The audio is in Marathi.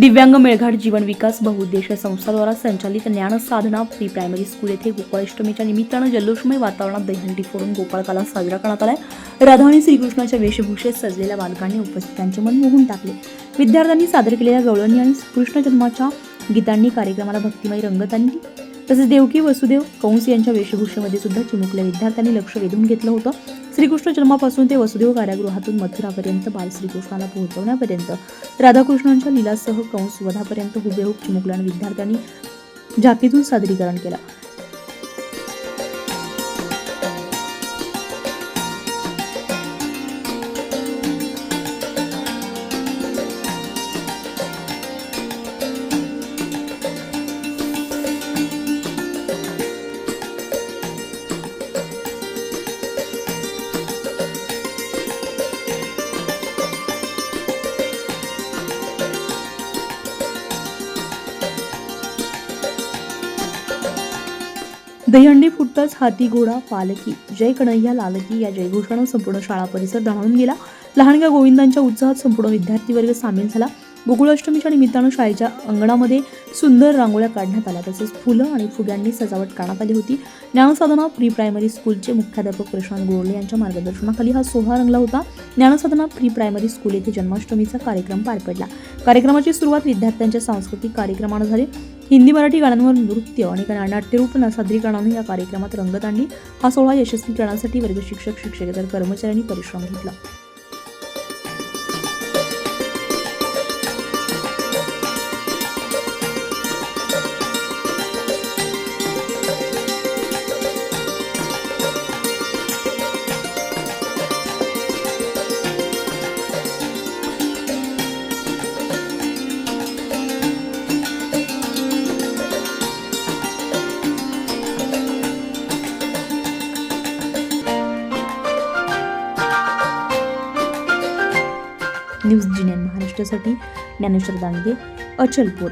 दिव्यांग मेळघाट जीवन विकास बहुउद्देशीय संस्थाद्वारा संचालित ज्ञान साधना प्री प्रायमरी स्कूल येथे गोपाळाष्टमीच्या निमित्तानं जल्लोषमय वातावरणात दहीहंडी फोडून गोपाळकाला साजरा करण्यात आलाय. राधा आणि श्रीकृष्णाच्या वेशभूषेत सजलेल्या बालकांनी उपस्थितांचे मन मोहून टाकले. विद्यार्थ्यांनी सादर केलेल्या गवळणी आणि कृष्ण जन्माच्या गीतांनी कार्यक्रमाला भक्तिमय रंगत आणली. तसेच देवकी वसुदेव कंस यांच्या वेशभूषेमध्ये सुद्धा चिमुकल्या विद्यार्थ्यांनी लक्ष वेधून घेतलं होतं. श्रीकृष्ण जन्मापासून ते वसुदेव कारागृहातून मथुरापर्यंत बाल श्रीकृष्णाला पोहोचवण्यापर्यंत. राधाकृष्णांच्या लीलासह कंस वधापर्यंत हुबेहूब चिमुकल्या विद्यार्थ्यांनी झाकीतून सादरीकरण केलं. दहीहंडी फुटताच हाती घोडा पालकी जय कन्हैया लालकी या जयघोषानं संपूर्ण शाळा परिसर दणाणून गेला. लहानग्या गोविंदांच्या उत्साहात संपूर्ण विद्यार्थी वर्ग सामील झाला. गोकुळाष्टमीच्या निमित्तानं शाळेच्या अंगणामध्ये सुंदर रांगोळ्या काढण्यात आल्या. तसेच फुलं आणि फुग्यांनी सजावट करण्यात आली होती. ज्ञानसाधना प्री प्रायमरी स्कूलचे मुख्याध्यापक प्रशांत गोरले यांच्या मार्गदर्शनाखाली हा सोहळा रंगला होता. ज्ञानसाधना प्री प्रायमरी स्कूल येथे जन्माष्टमीचा कार्यक्रम पार पडला. कार्यक्रमाची सुरुवात विद्यार्थ्यांच्या सांस्कृतिक कार्यक्रमानं झाली. हिंदी मराठी गाण्यांवर नृत्य आणि नाट्यरूप सादरीकरणाने या कार्यक्रमात रंगत आणली. हा सोहळा यशस्वी करण्यासाठी वर्ग शिक्षक शिक्षकेतर कर्मचाऱ्यांनी परिश्रम घेतला. न्यूज जिनेन महाराष्ट्रासाठी ज्ञानेश्वर दांगे अचलपूर.